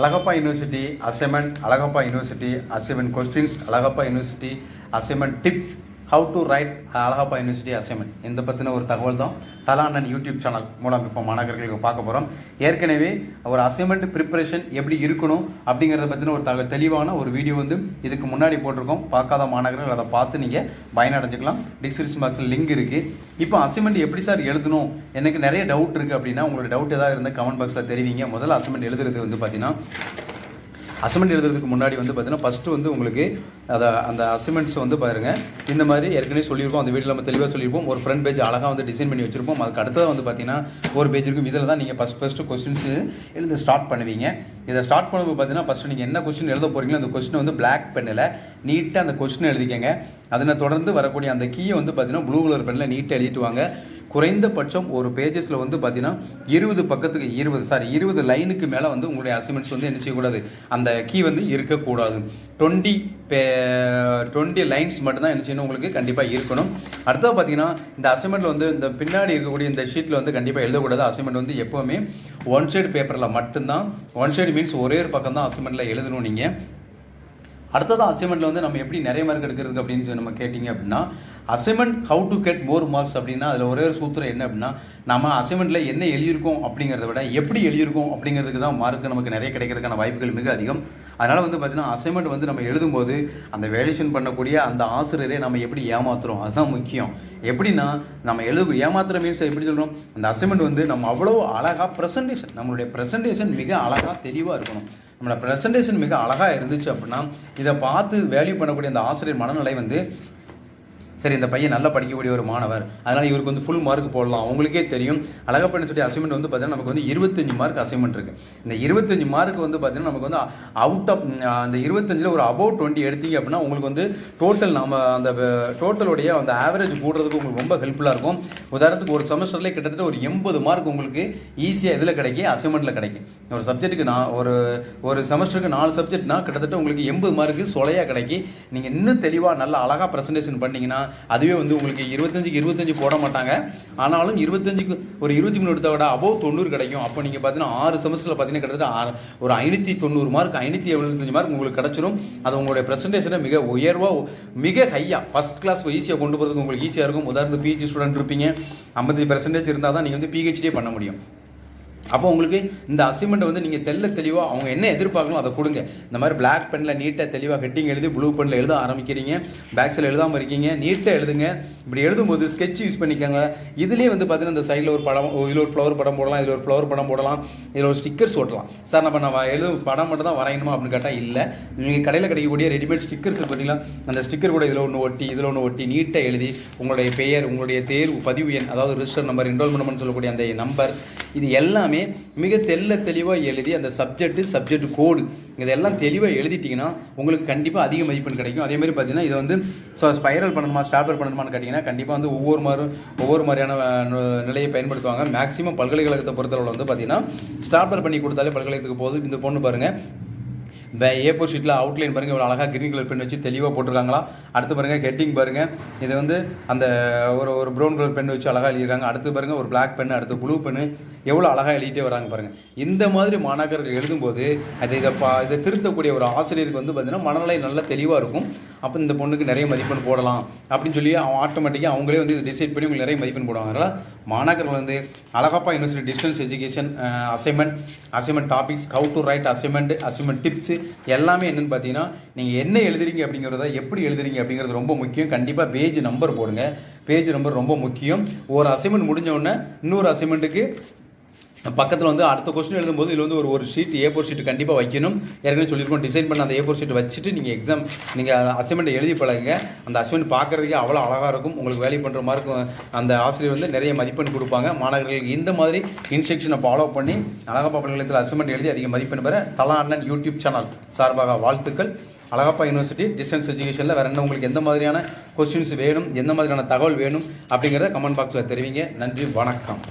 Alagappa university assignment Alagappa university assignment questions Alagappa university assignment tips how to write Alagappa university assignment இந்த பற்றின ஒரு தகவல் தான் தலாண்ணன் YouTube channel மூலம் இப்போ மாணவர்களுக்கு பார்க்க போகிறோம் ஏற்கனவே ஒரு அசைன்மெண்ட் ப்ரிப்பரேஷன் எப்படி இருக்கணும் அப்படிங்கிறத பற்றின ஒரு தகவல் தெளிவான ஒரு வீடியோ வந்து இதுக்கு முன்னாடி போட்டிருக்கோம். பார்க்காத மாணவர்கள் அதை பார்த்து நீங்கள் பயனடைஞ்சிக்கலாம். டிஸ்கிரிப்ஷன் பாக்ஸில் லிங்க் இருக்குது இப்போ அசைன்மெண்ட் எப்படி சார் எழுதணும்? எனக்கு நிறைய டவுட் இருக்குது அப்படின்னா உங்களோட டவுட் ஏதாவது இருந்தால் கமெண்ட் பாக்ஸில் தெரிவிங்க. முதல்ல அசைன்மெண்ட் எழுதுறது வந்து பார்த்தீங்கன்னா அசைன்மெண்ட் எழுதுறதுக்கு முன்னாடி வந்து பார்த்தீங்கன்னா ஃபஸ்ட்டு வந்து உங்களுக்கு அதை அந்த அசைன்மெண்ட்ஸ் வந்து பாருங்கள் இந்த மாதிரி ஏற்கனவே சொல்லியிருப்போம் அந்த வீட்டில் நம்ம தெளிவாக சொல்லியிருப்போம். ஒரு ஃப்ரண்ட் பேஜ் அழகாக வந்து டிசைன் பண்ணி வச்சுருப்போம். அதுக்கு அடுத்ததாக வந்து பார்த்தீங்கன்னா ஒரு பேஜ் இருக்கும். இதில் தான் நீங்கள் ஃபஸ்ட் ஃபஸ்ட்டு கொஸ்டின்ஸ் எழுந்து ஸ்டார்ட் பண்ணுவீங்க. இதை ஸ்டார்ட் பண்ணும்போது பார்த்தீங்கன்னா ஃபஸ்ட்டு நீங்கள் என்ன கொஸ்டின் எழுத போகிறீங்களோ அந்த கொஸ்டினை வந்து பிளாக் பெண்ணில் நீட்டாக அந்த கொஸ்டினை எழுதிக்கங்க. அதனை தொடர்ந்து வரக்கூடிய அந்த கீயை வந்து பார்த்தீங்கன்னா ப்ளூ கலர் பெண்ணில் நீட்டாக எழுதிட்டு வாங்க. குறைந்தபட்சம் ஒரு பேஜஸில் வந்து பார்த்தீங்கன்னா இருபது பக்கத்துக்கு இருபது சாரி இருபது லைனுக்கு மேலே வந்து உங்களுடைய அசைன்மெண்ட்ஸ் வந்து என்ன செய்யக்கூடாது? அந்த கீ வந்து இருக்கக்கூடாது. டுவெண்ட்டி பே டுவெண்ட்டி லைன்ஸ் மட்டும்தான் என்ன செய்யணும்? உங்களுக்கு கண்டிப்பாக இருக்கணும். அடுத்தது பார்த்தீங்கன்னா இந்த அசைன்மெண்ட்டில் வந்து இந்த பின்னாடி இருக்கக்கூடிய இந்த ஷீட்டில் வந்து கண்டிப்பாக எழுதக்கூடாது. அசைன்மெண்ட் வந்து எப்போவுமே ஒன் சைடு பேப்பரில் மட்டும்தான். ஒன் சைடு மீன்ஸ் ஒரே ஒரு பக்கம் தான் அசைன்மெண்ட்டில் எழுதணும் நீங்கள் அடுத்ததான் அசைன்மெண்ட்டில் வந்து நம்ம எப்படி நிறைய மார்க் எடுக்கிறதுக்கு அப்படின்னு சொல்லி நம்ம கேட்டிங்க அப்படின்னா assignment how to get more marks அப்படின்னா அதில் ஒரே ஒரு சூத்திரம் என்ன அப்படின்னா நம்ம அசைன்மெண்ட்டில் என்ன எழுதியிருக்கோம் அப்படிங்கிறத விட எப்படி எழுதியிருக்கோம் அப்படிங்கிறதுக்கு தான் மார்க் நமக்கு நிறைய கிடைக்கிறதுக்கான வாய்ப்புகள் மிக அதிகம். அதனால் வந்து பார்த்திங்கன்னா அசைன்மெண்ட் வந்து நம்ம எழுதும்போது அந்த வேலேஷன் பண்ணக்கூடிய அந்த ஆசிரியரை நம்ம எப்படி ஏமாத்துறோம்? அதுதான் முக்கியம். எப்படின்னா நம்ம எழுத ஏமாத்துற மீன்ஸ் எப்படி சொல்கிறோம் அந்த அசைன்மெண்ட் வந்து நம்ம அவ்வளோ அழகாக ப்ரெசன்டேஷன் நம்மளுடைய ப்ரெசன்டேஷன் மிக அழகாக தெளிவாக இருக்கணும். நம்மளோட ப்ரெசன்டேஷன் மிக அழகாக இருந்துச்சு அப்படின்னா இதை பார்த்து வேல்யூ பண்ணக்கூடிய அந்த ஆசிரியர் மனநிலை வந்து சரி இந்த பையன் நல்லா படிக்கக்கூடிய ஒரு மாணவர். அதனால் இவருக்கு வந்து ஃபுல் மார்க் போடலாம். உங்களுக்கே தெரியும். அழகப்பண்ண சொல்லி அசைன்மெண்ட் வந்து பார்த்தீங்கன்னா நமக்கு வந்து இருபத்தஞ்சு மார்க் அசைன்மெண்ட் இருக்குது இந்த இருபத்தஞ்சு மார்க் வந்து பார்த்தீங்கன்னா நமக்கு வந்து அவுட் ஆஃப் அந்த இருபத்தஞ்சில் ஒரு அபவ் டுவெண்ட்டி எடுத்தீங்க அப்படின்னா உங்களுக்கு வந்து டோட்டல் நம்ம அந்த டோட்டலுடைய அந்த ஆவரேஜ் கூடுறதுக்கு உங்களுக்கு ரொம்ப ஹெல்ப்ஃபுல்லாக இருக்கும். உதாரணத்துக்கு ஒரு செமஸ்டர்லேயே கிட்டத்தட்ட ஒரு எண்பது மார்க் உங்களுக்கு ஈஸியாக இதில் கிடைக்கும் அசைன்மெண்ட்டில் கிடைக்கும். ஒரு சப்ஜெக்ட்டுக்கு நான் ஒரு ஒரு செமஸ்டருக்கு நாலு சப்ஜெக்ட்னா கிட்டத்தட்ட உங்களுக்கு எண்பது மார்க்கு சொலையாக கிடைக்கி நீங்கள் இன்னும் தெளிவாக நல்லா அழகாக ப்ரெசன்டேஷன் பண்ணிங்கன்னா அதுவே வந்து உங்களுக்கு இருபத்தஞ்சுக்கு இருபத்தஞ்சு போட மாட்டாங்க. ஆனாலும் இருபத்தஞ்சுக்கு ஒரு இருபத்தி மூணு எடுத்த விட அபோவ் தொண்ணூறு கிடைக்கும். அப்போ நீங்கள் பார்த்தீங்கன்னா ஆறு செமஸ்டரில் பார்த்தீங்கன்னா கிட்டத்தட்ட ஒரு ஐநூற்றி தொண்ணூறு மார்க் ஐநூற்றி எழுபத்தஞ்சு மார்க் உங்களுக்கு கிடச்சிரும். அது உங்களுடைய ப்ரெசன்டேஷனை மிக உயர்வாக மிக ஹையாக ஃபஸ்ட் கிளாஸ் ஈஸியாக கொண்டு போகிறதுக்கு உங்களுக்கு ஈஸியாக இருக்கும். உதாரணத்துக்கு பிஹெச்டி ஸ்டூடெண்ட் இருப்பீங்க. ஐம்பத்தஞ்சு பெர்சன்டேஜ் இருந்தால் தான் நீங்கள் வந்து பிஹெச்டியே பண்ண முடியும். அப்போ உங்களுக்கு இந்த அசைன்மெண்ட்டை வந்து நீங்கள் தெல்ல தெளிவாக அவங்க என்ன எதிர்பார்க்கணும் அதை கொடுங்க. இந்த மாதிரி பிளாக் பெனில் நீட்டாக தெளிவாக ஹெட்டிங் எழுதி ப்ளூ பெனில் எழுத ஆரம்பிக்கிறீங்க. பேக் சைடில் எழுதாமல் இருக்கீங்க. நீட்டாக எழுதுங்க. இப்படி எழுதும்போது ஸ்கெட்ச் யூஸ் பண்ணிக்கோங்க. இதுலேயே வந்து பார்த்தீங்கன்னா இந்த சைடில் ஒரு படம் இதில் ஒரு ஃப்ளவர் படம் போடலாம் இதில் ஒரு ஃப்ளவர் படம் போடலாம் இதில் ஒரு ஸ்டிக்கர்ஸ் ஓட்டலாம். சார் நம்ம நான் எழுதும் படம் மட்டும் தான் வரையணுமா அப்படின்னு கேட்டால் இல்லை. நீங்கள் கடையில் கிடைக்கக்கூடிய ரெடிமேட் ஸ்டிக்கர்ஸ் பார்த்தீங்கன்னா அந்த ஸ்டிக்கர் கூட இதில் ஒன்று ஒட்டி இதில் ஒன்று ஒட்டி நீட்டாக எழுதி உங்களுடைய பெயர் உங்களுடைய தேர்வு பதிவு எண் அதாவது ரிஜிஸ்டர் நம்பர் என்ரோல்மெண்ட் சொல்லக்கூடிய அந்த நம்பர்ஸ் இது எல்லாமே எல்லாமே மிக தெல்ல தெளிவாக எழுதி அந்த சப்ஜெக்ட் சப்ஜெக்ட் கோடு இதெல்லாம் தெளிவாக எழுதிட்டிங்கன்னா உங்களுக்கு கண்டிப்பாக அதிக மதிப்பெண் கிடைக்கும். அதே மாதிரி பார்த்தீங்கன்னா இதை வந்து ஸ்பைரல் பண்ணணுமா ஸ்டாப்பர் பண்ணணுமான்னு கேட்டிங்கன்னா கண்டிப்பாக வந்து ஒவ்வொரு மாதிரி ஒவ்வொரு மாதிரியான நிலையை பயன்படுத்துவாங்க. மேக்ஸிமம் பல்கலைக்கழகத்தை பொறுத்தளவில் வந்து பார்த்தீங்கன்னா ஸ்டாப்பர் பண்ணி கொடுத்தாலே பல்கலைக்கழகத்துக்கு போகுது இந்த பொண்ணு பாருங்கள் ஏ ஃபோர் ஷீட்டில் அவுட்லைன் பாருங்கள் இவ்வளோ அழகாக கிரீன் கலர் பென் வச்சு தெளிவாக போட்டிருக்காங்களா. அடுத்து பாருங்கள் ஹெட்டிங் பாருங்கள் இது வந்து அந்த ஒரு ஒரு ப்ரௌன் கலர் பென் வச்சு அழகாக எழுதியிருக்காங்க. அடுத்து பாருங்கள் ஒரு பிளாக் பென் அடுத்து ப்ளூ பென்னு எவ்வளோ அழகாக எழுதிட்டே வராங்க பாருங்கள் இந்த மாதிரி மாணாக்கர்கள் எழுதும்போது அதை இதை பா இதை திருத்தக்கூடிய ஒரு ஆசிரியருக்கு வந்து பார்த்தீங்கன்னா மனநிலை நல்லா தெளிவாக இருக்கும். அப்போ இந்த பொண்ணுக்கு நிறைய மதிப்பெண் போடலாம் அப்படின்னு சொல்லி அவன் ஆட்டோமேட்டிக்காக அவங்களே வந்து டிசைட் பண்ணி உங்களுக்கு நிறைய மதிப்பெண் போடுவாங்க. அதனால் மாணாக்கர்கள் வந்து Alagappa university distance education assignment assignment topics how to write assignment assignment tips எல்லாமே என்னென்னு பார்த்தீங்கன்னா நீங்கள் என்ன எழுதுறீங்க அப்படிங்கிறத எப்படி எழுதுறீங்க அப்படிங்கிறது ரொம்ப முக்கியம். கண்டிப்பாக பேஜ் நம்பர் போடுங்க. பேஜ் நம்பர் ரொம்ப முக்கியம். ஒரு அசைன்மெண்ட் முடிஞ்ச உடனே இன்னொரு அசைன்மெண்ட்டுக்கு பக்கத்தில் வந்து அடுத்த கொஸ்டின் எழுதும்போது இதில் வந்து ஒரு ஒரு ஷீட் ஏ ஃபோர் ஷீட் கண்டிப்பாக வைக்கணும். ஏற்கனவே சொல்லியிருக்கோம் டிசைன் பண்ண அந்த ஏ ஃபோர் ஷீட் வச்சுட்டு நீங்கள் எக்ஸாம் நீங்கள் அசைன்மெண்ட் எழுதி பழகுங்க. அந்த அசைன்மெண்ட் பார்க்குறதுக்கே அவ்வளோ அழகாக இருக்கும். உங்களுக்கு வேலை பண்ணுற மாதிரி இருக்கும் அந்த ஆசிரியர் வந்து நிறைய மதிப்பெண் கொடுப்பாங்க. மாணவர்களுக்கு இந்த மாதிரி இன்ஸ்ட்ரக்ஷனை ஃபாலோ பண்ணி அழகப்பா பல்கலைக்கழகத்தில் அசைன்மெண்ட் எழுதி அதிக மதிப்பெண் பெற தலா அண்ணன் யூடியூப் சேனல் சார்பாக வாழ்த்துக்கள். அழகப்பா யூனிவர்சிட்டி டிஸ்டன்ஸ் எஜுகேஷனில் வேறு என்ன உங்களுக்கு எந்த மாதிரியான கொஸ்டின்ஸ் வேணும் எந்த மாதிரியான தகவல் வேணும் அப்படிங்கிறத கமெண்ட் பாக்ஸில் தெரிவிங்க. நன்றி வணக்கம்.